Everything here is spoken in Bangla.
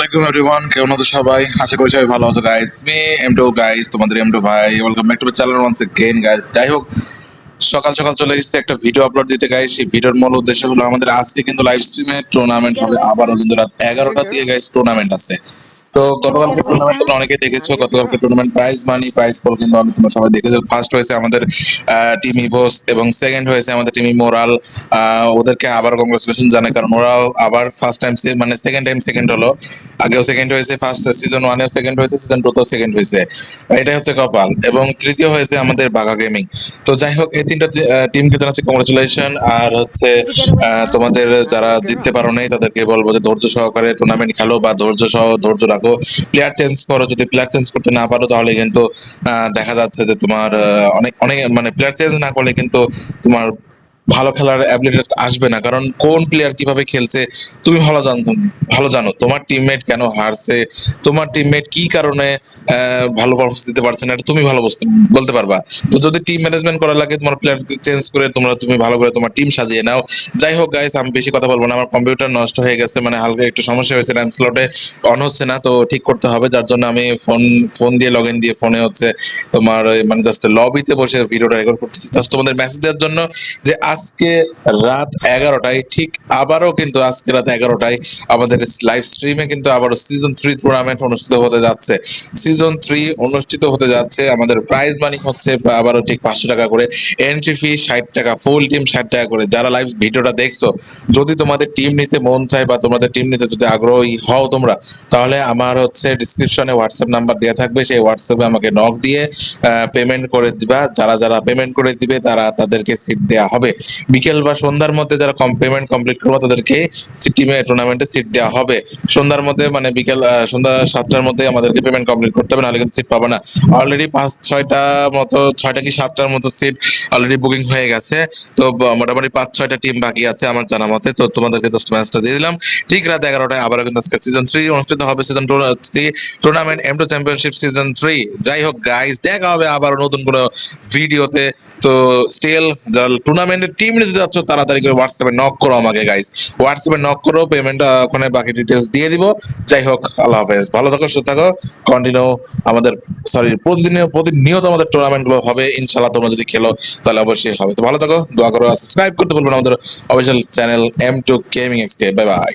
ওয়েলকাম এভরিওয়ান কেমন আছো সবাই? আশা করি সবাই ভালো আছো guys me M two guys তোমাদের এম টু ভাই। Welcome back to my channel once again guys যাই হোক সকাল সকাল চলে এসেছে একটা ভিডিও আপলোড দিতে গাইস সেই ভিডিওর মূল উদ্দেশ্য হলো আমাদের আজকে কিন্তু লাইভ স্ট্রিমে টুর্নামেন্ট হবে। আবারও কিন্তু রাত এগারোটা দিয়ে গাইস টুর্নামেন্ট আছে। তো গতকালকে টুর্নামেন্ট অনেকে দেখেছ, গতকালকে tournament prize money prize pool কিন্তু অনেক তোমরা সবাই দেখেছ। ফার্স্ট হয়েছে আমাদের টিম ইভোস এবং সেকেন্ড হয়েছে আমাদের টিম মোরাল ওদেরকে আবার কংগ্রেচুলেশন জানাই, কারণ ওরাও আবার ফার্স্ট টাইম মানে সেকেন্ড টাইম সেকেন্ড হলো। আগেও সেকেন্ড হয়েছে ফার্স্ট সিজন ওয়ানেও সেকেন্ড হয়েছে সিজন টুতেও সেকেন্ড হয়েছে। এটাই হচ্ছে কপাল। এবং তৃতীয় হয়েছে আমাদের বাঘা গেমিং তো যাই হোক, এই তিনটা টিমকে জানাচ্ছি কংগ্রেচুলেশন আর হচ্ছে তোমাদের যারা জিততে পারো নাই, তাদেরকে বলব যে ধৈর্য সহকারে টুর্নামেন্ট খেলো বা ধৈর্য সহ ধৈর্য রাখো প্লেয়ার চেঞ্জ করো, যদি প্লেয়ার চেঞ্জ করতে না পারো তাহলে কিন্তু দেখা যাচ্ছে যে তোমার অনেক অনেক মানে প্লেয়ার চেঞ্জ না করলে কিন্তু তোমার ভালো খেলার অ্যাবিলিটি আসবে না। কারণ কোন প্লেয়ার কীভাবে খেলছে, তুমি ভালো জানো ভালো জানো। তোমার টিমমেট কেন হারছে, তোমার টিমমেট কি কারণে ভালো পারফরমেন্স দিতে পারছে না, এটা তুমি ভালো বলতে পারবা। তো যদি টিম ম্যানেজমেন্ট করা লাগে, তোমার প্লেয়ার চেঞ্জ করে তোমরা, তুমি ভালো করে তোমার টিম সাজিয়ে নাও। যাই হোক গাইস আমি বেশি কথা বলব না। আমার কম্পিউটার নষ্ট হয়ে গেছে মানে হালকা একটু সমস্যা হয়েছে র্যাম স্লটে অন হচ্ছে না, তো ঠিক করতে হবে। যার জন্য আমি ফোন ফোন দিয়ে লগ ইন দিয়ে ফোনে হচ্ছে তোমার মানে জাস্ট লবিতে বসে ভিডিওটা রেকর্ড করতেছি। জাস্ট তোমাদের মেসেজ দেওয়ার জন্য যে আজকে রাত এগারোটায়, ঠিক আবারও কিন্তু আজকে রাত এগারোটায় আমাদের লাইভ স্ট্রিমে কিন্তু আবারও সিজন থ্রি টুর্নামেন্ট অনুষ্ঠিত হতে যাচ্ছে। সিজন থ্রি অনুষ্ঠিত হতে যাচ্ছে, আমাদের প্রাইজ মানি হচ্ছে আবারও ঠিক পাঁচশো টাকা করে। এন্ট্রি ফি ষাট টাকা ফুল টিম ষাট টাকা করে। যারা লাইভ ভিডিওটা দেখছ, যদি তোমাদের টিম নিতে মন চায় বা তোমাদের টিম নিতে যদি আগ্রহী হও তোমরা, তাহলে আমার হচ্ছে ডিসক্রিপশনে হোয়াটসঅ্যাপ নাম্বার দেওয়া থাকবে। সেই হোয়াটসঅ্যাপে আমাকে নক দিয়ে পেমেন্ট করে দিবা। যারা যারা পেমেন্ট করে দিবে, তারা তাদেরকে সিট দেওয়া হবে। বিকেল বা সন্ধ্যার মধ্যে যারা পেমেন্ট কমপ্লিট করব, তাদেরকে টিমে টুর্নামেন্টে সিট দেওয়া হবে। সন্ধ্যার মধ্যে মানে বিকেল সন্ধ্যা সাতটার মধ্যে আমাদেরকে পেমেন্ট কমপ্লিট করতে হবে, নাহলে কিন্তু সিট পাবে না। অলরেডি পাঁচ, ছয়টা মতো, ছয়টা কি সাতটার মতো সিট অলরেডি বুকিং হয়ে গেছে। তো মোটামুটি পাঁচ, ছয়টা টিম বাকি আছে আমার জানা মতে। তো তোমাদেরকে জাস্ট ম্যাচটা দিয়ে দিলাম। ঠিক রাত এগারোটায় আবারও কিন্তু আজকে সিজন থ্রি অনুষ্ঠিত হবে। Season three tournament M two championship season three যাই হোক গাইস দেখা হবে আবার নতুন কোনো ভিডিওতে তো। স্টিল যারা টুর্নামেন্টের টিম নিতে যাচ্ছ, তাড়াতাড়ি করে হোয়াটসঅ্যাপে নক করো আমাকে গাইস হোয়াটসঅ্যাপে নক করো পেমেন্ট ওখানে বাকি ডিটেলস দিয়ে দিব। যাই হোক, আল্লাহ হাফেজ। ভালো থাকো, সুস্থ থাকো। কন্টিনিউ আমাদের সরি প্রতিদিন প্রতিনিয়ত আমাদের টুর্নামেন্টগুলো হবে। ইনশাল্লাহ তোমরা যদি খেলো, তাহলে অবশ্যই হবে। তো ভালো থাকো, দোয়া করো সাবস্ক্রাইব করতে বলবেন আমাদের official channel M two gaming এক্সকে বাই বাই